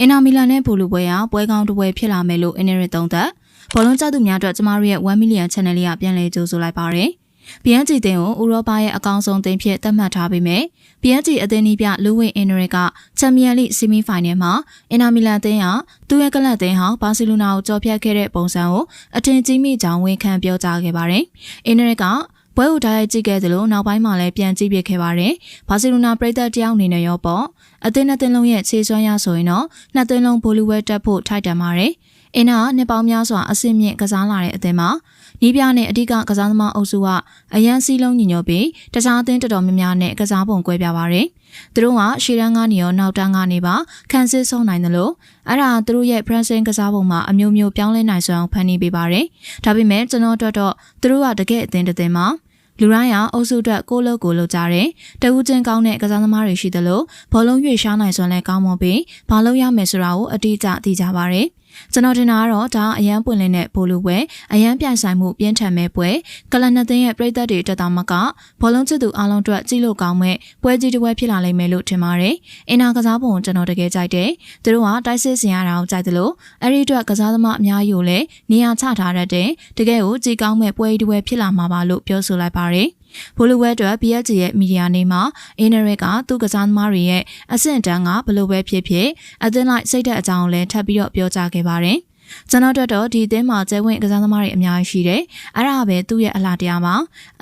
အင်နာမီလာနဲ့ဘိုလူပွဲကပွဲကောင်းတစ်ပွဲဖြစ်လာမယ်လို့အင်နရစ်သုံးသက်ဘောလုံးကြသူများအတွက်ကျမတို့ရဲ့1 million channel လေးကပြန်လည်ကြိုဆိုလိုက်ပါရယ် PNG တင်ကိုဥရောပရဲ့အကောင်ဆုံးတင်ဖြစ်သတ်မှတ်ထားပေမဲ့ PNG အသင်းနီးပြလူဝင်အင်နရစ်ကချန်ပီယံလိဆီမီဖိုင်နယ်မှာအင်နာမီလန်တင်ကသူ့ရဲ့ကလပ်တင်ဟာဘာစီလိုနာကိုကြော်ဖြတ်ခဲ့တဲ့ပုံစံကိုအထင်ကြီးမိကြောင်းဝန်ခံပြောကြားခဲ့ပါတယ်။အင်နရစ်က ပွဲကိုတိုက်ရိုက်ကြည့်ခဲ့သလိုနောက်ပိုင်းမှာလည်းပြန်ကြည့်ပြခဲ့ပါတယ်။ဘာစီလိုနာပရိသတ်တယောက်အနေနဲ့ရောပေါ့အသင်းနှစ်သင်းလုံးရဲ့ခြေစွမ်းရဆိုရင်တော့နှစ်သင်းလုံးဘိုလီဝဲတက်ဖို့ထိုက်တန်ပါတယ်။အင်နာကနှစ်ပေါင်းများစွာအဆင့်မြင့်ကစားလာတဲ့အသင်းမှာနီးပြနဲ့အဓိကကစားသမားအုပ်စုကအရန်စည်းလုံးညီညွတ်ပြီးတခြားအသင်းတော်တော်များများနဲ့ကစားပုံကွဲပြားပါတယ်။သူတို့ကရှေ့တန်းကနေရောနောက်တန်းကနေပါခံစစ်ဆုံးနိုင်တယ်လို့အဲ့ဒါသူတို့ရဲ့ pressing ကစားပုံမှာအမျိုးမျိုးပြောင်းလဲနိုင်စွမ်းဖန်တီးပေးပါတယ်။ဒါပေမဲ့ကျွန်တော်တို့တော့သူတို့ကတကယ်အသင်းတစ်သင်းမှာ လူတိုင်းကအုပ်စုအတွက်ကိုယ့်လုပ်ကိုလုပ်ကြတယ်။တဦးချင်းကောင်းတဲ့ကစားသမားတွေရှိတယ်လို့ဘောလုံးရွေ့ရှားနိုင်စွမ်းလည်းကောင်းမွန်ပြီးဘာလို့ရမယ်ဆိုတာကိုအတိအကျသိကြပါတယ်။ ကျွန်တော်ထင်တာကတော့ဒါအရန်ပွင့်လင်းတဲ့ဘိုလူပွဲအရန်ပြိုင်ဆိုင်မှုပြင်းထန်မဲ့ပွဲကလနှစ်သိန်းရဲ့ပြည်သက်တွေတက်တာမကဘောလုံးချစ်သူအားလုံးအတွက်ကြည့်လို့ကောင်းမဲ့ပွဲကြီးတစ်ပွဲဖြစ်လာလိမ့်မယ်လို့ထင်ပါတယ်။အင်နာကစားပုံကိုကျွန်တော်တကယ်ကြိုက်တယ်။သူတို့ကတိုက်စစ်စင်ရတာကိုကြိုက်တယ်လို့အဲ့ဒီအတွက်ကစားသမားအများကြီးကိုလည်းနေရာချထားတတ်တယ်။တကယ်ကိုကြည်ကောင်းမဲ့ပွဲကြီးတစ်ပွဲဖြစ်လာမှာပါလို့ပြောဆိုလိုက်ပါတယ်။ ဘိုလိုဝဲအတွက် PSG ရဲ့မီဒီယာနေမှာအင်နရက်ကသူ့ကစားသမားတွေရဲ့အဆင့်တန်းကဘလို့ပဲဖြစ်ဖြစ်အသင်းလိုက်စိတ်သက်အကြောင်းလည်းထပ်ပြီးတော့ပြောကြားခဲ့ပါတယ်။ ကျွန်တော်တို့တော့ဒီအသင်းမှာကျဲဝင်ကစားသမားတွေအများကြီးရှိတယ်။အဲ့ဒါပဲသူ့ရဲ့အလားတရားမှာ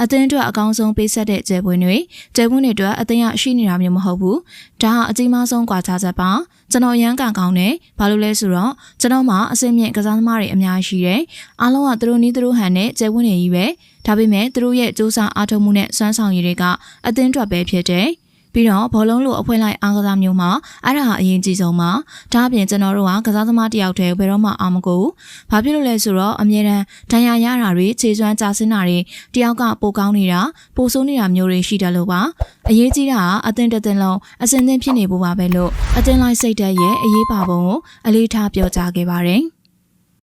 အသင်းအတွက်အကောင်းဆုံးပေးဆက်တဲ့ကျဲပွင့်တွေကျဲပွင့်တွေအတွက်အသင်းရရှိနေတာမျိုးမဟုတ်ဘူး။ဒါဟာအကြီးမားဆုံးကွာခြားချက်ပါ။ကျွန်တော်ရမ်းကန်ကောင်းတယ်။ဘာလို့လဲဆိုတော့ကျွန်တော်မှာအစင်းမြင့်ကစားသမားတွေအများကြီးရှိတယ်။အားလုံးကသူတို့နီးသူတို့ဟန်နဲ့ကျဲပွင့်တွေကြီးပဲ။ဒါပေမဲ့သူတို့ရဲ့စူးစမ်းအားထုတ်မှုနဲ့စွမ်းဆောင်ရည်တွေကအသင်းအတွက်ပဲဖြစ်တယ်။ ပြီးတော့ဘောလုံးလိုအဖွဲလိုက်အားကစားမျိုးမှာအဲ့ဒါဟာအရင်ကြီးဆုံးပါဒါအပြင်ကျွန်တော်တို့ကကစားသမားတယောက်တည်းဘယ်တော့မှအားမကိုဘာဖြစ်လို့လဲဆိုတော့အမြဲတမ်းဒဏ်ရာရတာတွေခြေစွမ်းကြာဆင်းတာတွေတယောက်ကပိုကောင်းနေတာပိုဆိုးနေတာမျိုးတွေရှိတယ်လို့ပါအရေးကြီးတာကအသင်းတစ်သင်းလုံးအစင်သင်းဖြစ်နေဖို့ပါပဲလို့အသင်းလိုက်စိတ်ဓာတ်ရဲ့အရေးပါပုံကိုအလေးထားပြောကြားခဲ့ပါတယ်